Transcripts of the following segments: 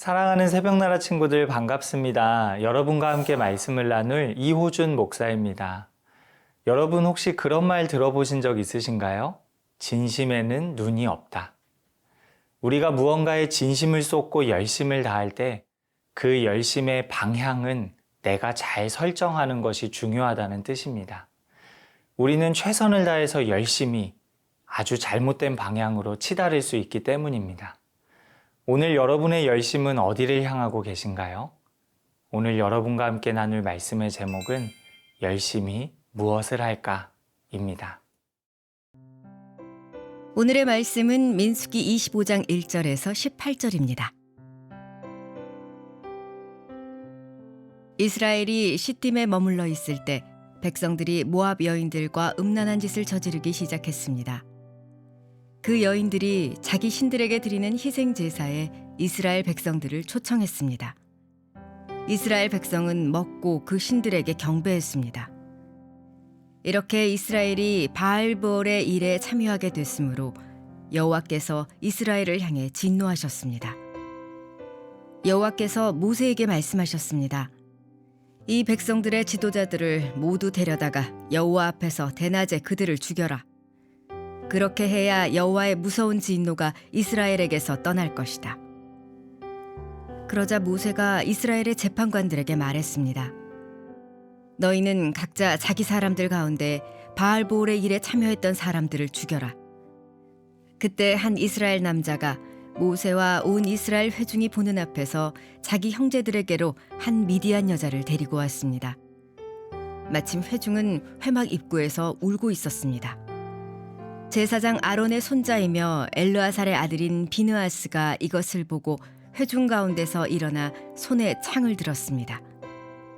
사랑하는 새벽나라 친구들 반갑습니다. 여러분과 함께 말씀을 나눌 이호준 목사입니다. 여러분 혹시 그런 말 들어보신 적 있으신가요? 진심에는 눈이 없다. 우리가 무언가에 진심을 쏟고 열심을 다할 때 그 열심의 방향은 내가 잘 설정하는 것이 중요하다는 뜻입니다. 우리는 최선을 다해서 열심히 아주 잘못된 방향으로 치달을 수 있기 때문입니다. 오늘 여러분의 열심은 어디를 향하고 계신가요? 오늘 여러분과 함께 나눌 말씀의 제목은 열심히 무엇을 할까입니다. 오늘의 말씀은 민수기 25장 1절에서 18절입니다. 이스라엘이 시딤에 머물러 있을 때 백성들이 모압 여인들과 음란한 짓을 저지르기 시작했습니다. 그 여인들이 자기 신들에게 드리는 희생 제사에 이스라엘 백성들을 초청했습니다. 이스라엘 백성은 먹고 그 신들에게 경배했습니다. 이렇게 이스라엘이 바알볼의 일에 참여하게 됐으므로 여호와께서 이스라엘을 향해 진노하셨습니다. 여호와께서 모세에게 말씀하셨습니다. 이 백성들의 지도자들을 모두 데려다가 여호와 앞에서 대낮에 그들을 죽여라. 그렇게 해야 여호와의 무서운 진노가 이스라엘에게서 떠날 것이다. 그러자 모세가 이스라엘의 재판관들에게 말했습니다. 너희는 각자 자기 사람들 가운데 바알보올의 일에 참여했던 사람들을 죽여라. 그때 한 이스라엘 남자가 모세와 온 이스라엘 회중이 보는 앞에서 자기 형제들에게로 한 미디안 여자를 데리고 왔습니다. 마침 회중은 회막 입구에서 울고 있었습니다. 제사장 아론의 손자이며 엘르아살의 아들인 비느아스가 이것을 보고 회중 가운데서 일어나 손에 창을 들었습니다.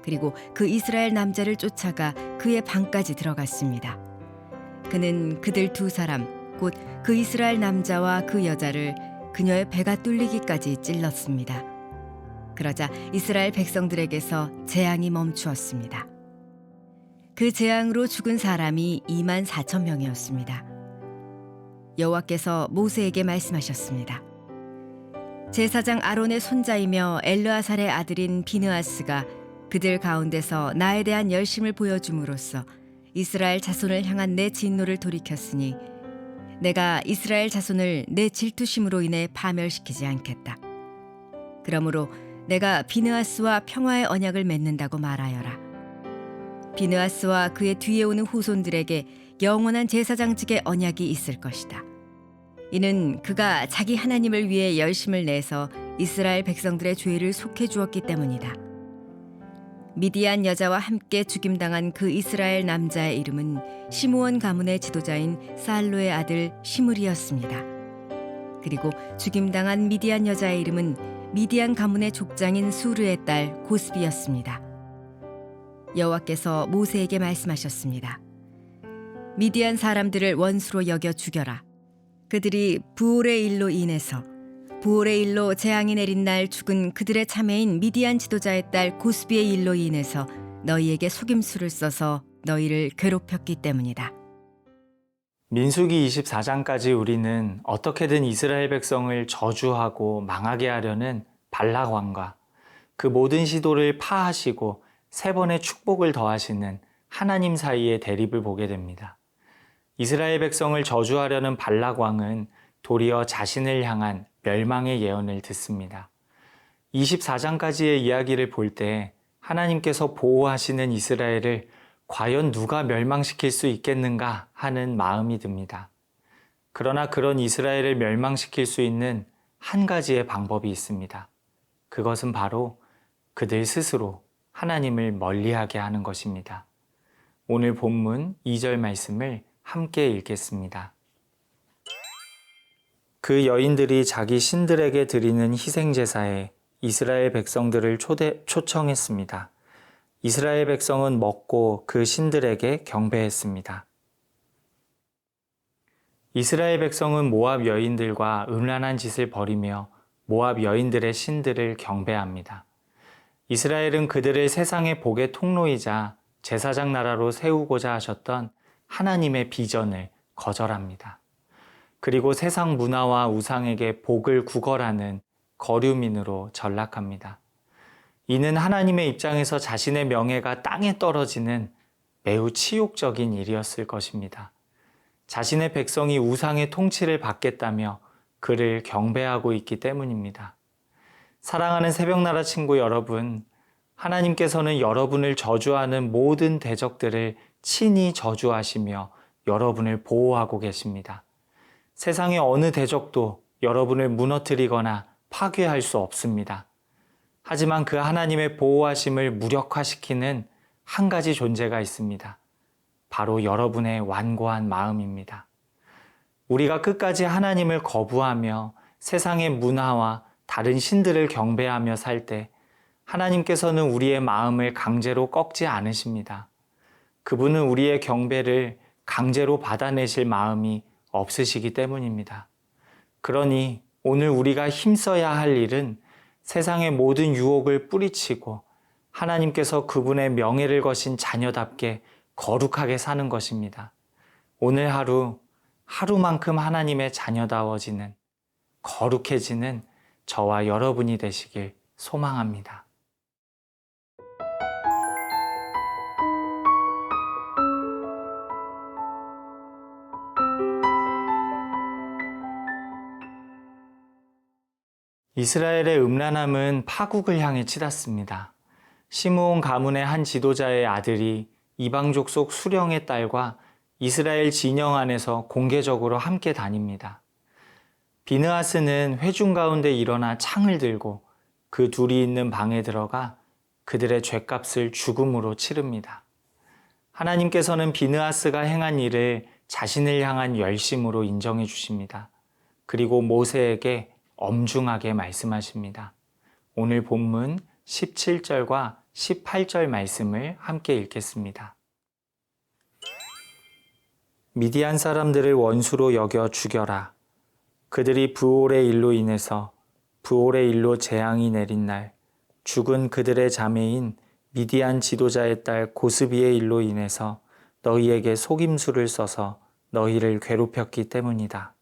그리고 그 이스라엘 남자를 쫓아가 그의 방까지 들어갔습니다. 그는 그들 두 사람, 곧 그 이스라엘 남자와 그 여자를 그녀의 배가 뚫리기까지 찔렀습니다. 그러자 이스라엘 백성들에게서 재앙이 멈추었습니다. 그 재앙으로 죽은 사람이 2만 4천 명이었습니다. 여호와께서 모세에게 말씀하셨습니다. 제사장 아론의 손자이며 엘르아살의 아들인 비느아스가 그들 가운데서 나에 대한 열심을 보여줌으로써 이스라엘 자손을 향한 내 진노를 돌이켰으니 내가 이스라엘 자손을 내 질투심으로 인해 파멸시키지 않겠다. 그러므로 내가 비느아스와 평화의 언약을 맺는다고 말하여라. 비느아스와 그의 뒤에 오는 후손들에게 영원한 제사장직의 언약이 있을 것이다. 이는 그가 자기 하나님을 위해 열심을 내서 이스라엘 백성들의 죄를 속해 주었기 때문이다. 미디안 여자와 함께 죽임당한 그 이스라엘 남자의 이름은 시므온 가문의 지도자인 살로의 아들 시므리였습니다. 그리고 죽임당한 미디안 여자의 이름은 미디안 가문의 족장인 수르의 딸 고스비였습니다. 여호와께서 모세에게 말씀하셨습니다. 미디안 사람들을 원수로 여겨 죽여라. 그들이 부올의 일로 인해서 부올의 일로 재앙이 내린 날 죽은 그들의 자매인 미디안 지도자의 딸 고스비의 일로 인해서 너희에게 속임수를 써서 너희를 괴롭혔기 때문이다. 민수기 24장까지 우리는 어떻게든 이스라엘 백성을 저주하고 망하게 하려는 발락 왕과 그 모든 시도를 파하시고 세 번의 축복을 더하시는 하나님 사이의 대립을 보게 됩니다. 이스라엘 백성을 저주하려는 발락 왕은 도리어 자신을 향한 멸망의 예언을 듣습니다. 24장까지의 이야기를 볼 때 하나님께서 보호하시는 이스라엘을 과연 누가 멸망시킬 수 있겠는가 하는 마음이 듭니다. 그러나 그런 이스라엘을 멸망시킬 수 있는 한 가지의 방법이 있습니다. 그것은 바로 그들 스스로 하나님을 멀리하게 하는 것입니다. 오늘 본문 2절 말씀을 함께 읽겠습니다. 그 여인들이 자기 신들에게 드리는 희생제사에 이스라엘 백성들을 초대, 초청했습니다. 이스라엘 백성은 먹고 그 신들에게 경배했습니다. 이스라엘 백성은 모압 여인들과 음란한 짓을 벌이며 모압 여인들의 신들을 경배합니다. 이스라엘은 그들을 세상의 복의 통로이자 제사장 나라로 세우고자 하셨던 하나님의 비전을 거절합니다. 그리고 세상 문화와 우상에게 복을 구걸하는 거류민으로 전락합니다. 이는 하나님의 입장에서 자신의 명예가 땅에 떨어지는 매우 치욕적인 일이었을 것입니다. 자신의 백성이 우상의 통치를 받겠다며 그를 경배하고 있기 때문입니다. 사랑하는 새벽나라 친구 여러분, 하나님께서는 여러분을 저주하는 모든 대적들을 친히 저주하시며 여러분을 보호하고 계십니다. 세상의 어느 대적도 여러분을 무너뜨리거나 파괴할 수 없습니다. 하지만 그 하나님의 보호하심을 무력화시키는 한 가지 존재가 있습니다. 바로 여러분의 완고한 마음입니다. 우리가 끝까지 하나님을 거부하며 세상의 문화와 다른 신들을 경배하며 살 때 하나님께서는 우리의 마음을 강제로 꺾지 않으십니다. 그분은 우리의 경배를 강제로 받아내실 마음이 없으시기 때문입니다. 그러니 오늘 우리가 힘써야 할 일은 세상의 모든 유혹을 뿌리치고 하나님께서 그분의 명예를 거신 자녀답게 거룩하게 사는 것입니다. 오늘 하루, 하루만큼 하나님의 자녀다워지는, 거룩해지는 저와 여러분이 되시길 소망합니다. 이스라엘의 음란함은 파국을 향해 치닫습니다. 시므온 가문의 한 지도자의 아들이 이방족 속 수령의 딸과 이스라엘 진영 안에서 공개적으로 함께 다닙니다. 비느하스는 회중 가운데 일어나 창을 들고 그 둘이 있는 방에 들어가 그들의 죄값을 죽음으로 치릅니다. 하나님께서는 비느하스가 행한 일을 자신을 향한 열심으로 인정해 주십니다. 그리고 모세에게 엄중하게 말씀하십니다. 오늘 본문 17절과 18절 말씀을 함께 읽겠습니다. 미디안 사람들을 원수로 여겨 죽여라. 그들이 부올의 일로 인해서 부올의 일로 재앙이 내린 날 죽은 그들의 자매인 미디안 지도자의 딸 고스비의 일로 인해서 너희에게 속임수를 써서 너희를 괴롭혔기 때문이다.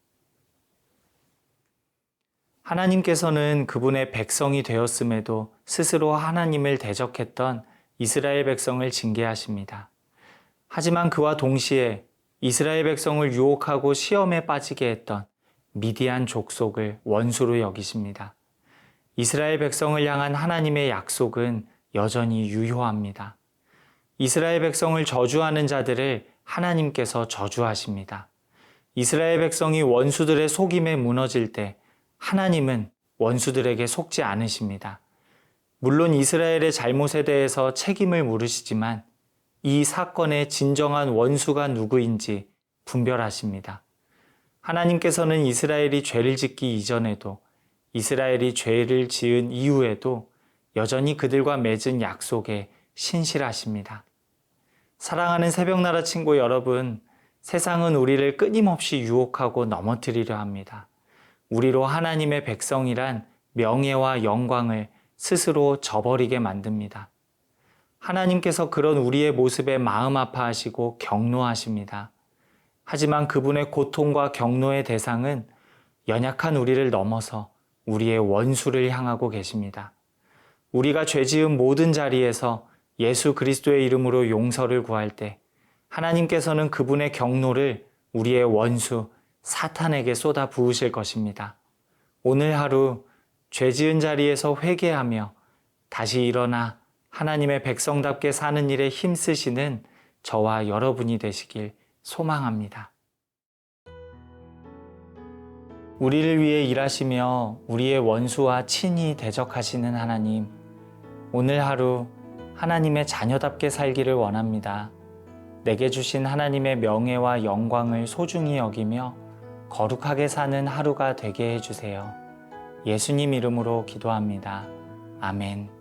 하나님께서는 그분의 백성이 되었음에도 스스로 하나님을 대적했던 이스라엘 백성을 징계하십니다. 하지만 그와 동시에 이스라엘 백성을 유혹하고 시험에 빠지게 했던 미디안 족속을 원수로 여기십니다. 이스라엘 백성을 향한 하나님의 약속은 여전히 유효합니다. 이스라엘 백성을 저주하는 자들을 하나님께서 저주하십니다. 이스라엘 백성이 원수들의 속임에 무너질 때 하나님은 원수들에게 속지 않으십니다. 물론 이스라엘의 잘못에 대해서 책임을 물으시지만 이 사건의 진정한 원수가 누구인지 분별하십니다. 하나님께서는 이스라엘이 죄를 짓기 이전에도 이스라엘이 죄를 지은 이후에도 여전히 그들과 맺은 약속에 신실하십니다. 사랑하는 새벽나라 친구 여러분, 세상은 우리를 끊임없이 유혹하고 넘어뜨리려 합니다. 우리로 하나님의 백성이란 명예와 영광을 스스로 저버리게 만듭니다. 하나님께서 그런 우리의 모습에 마음 아파하시고 경노하십니다. 하지만 그분의 고통과 경노의 대상은 연약한 우리를 넘어서 우리의 원수를 향하고 계십니다. 우리가 죄 지은 모든 자리에서 예수 그리스도의 이름으로 용서를 구할 때 하나님께서는 그분의 경노를 우리의 원수 사탄에게 쏟아 부으실 것입니다. 오늘 하루 죄 지은 자리에서 회개하며 다시 일어나 하나님의 백성답게 사는 일에 힘쓰시는 저와 여러분이 되시길 소망합니다. 우리를 위해 일하시며 우리의 원수와 친히 대적하시는 하나님, 오늘 하루 하나님의 자녀답게 살기를 원합니다. 내게 주신 하나님의 명예와 영광을 소중히 여기며 거룩하게 사는 하루가 되게 해주세요. 예수님 이름으로 기도합니다. 아멘.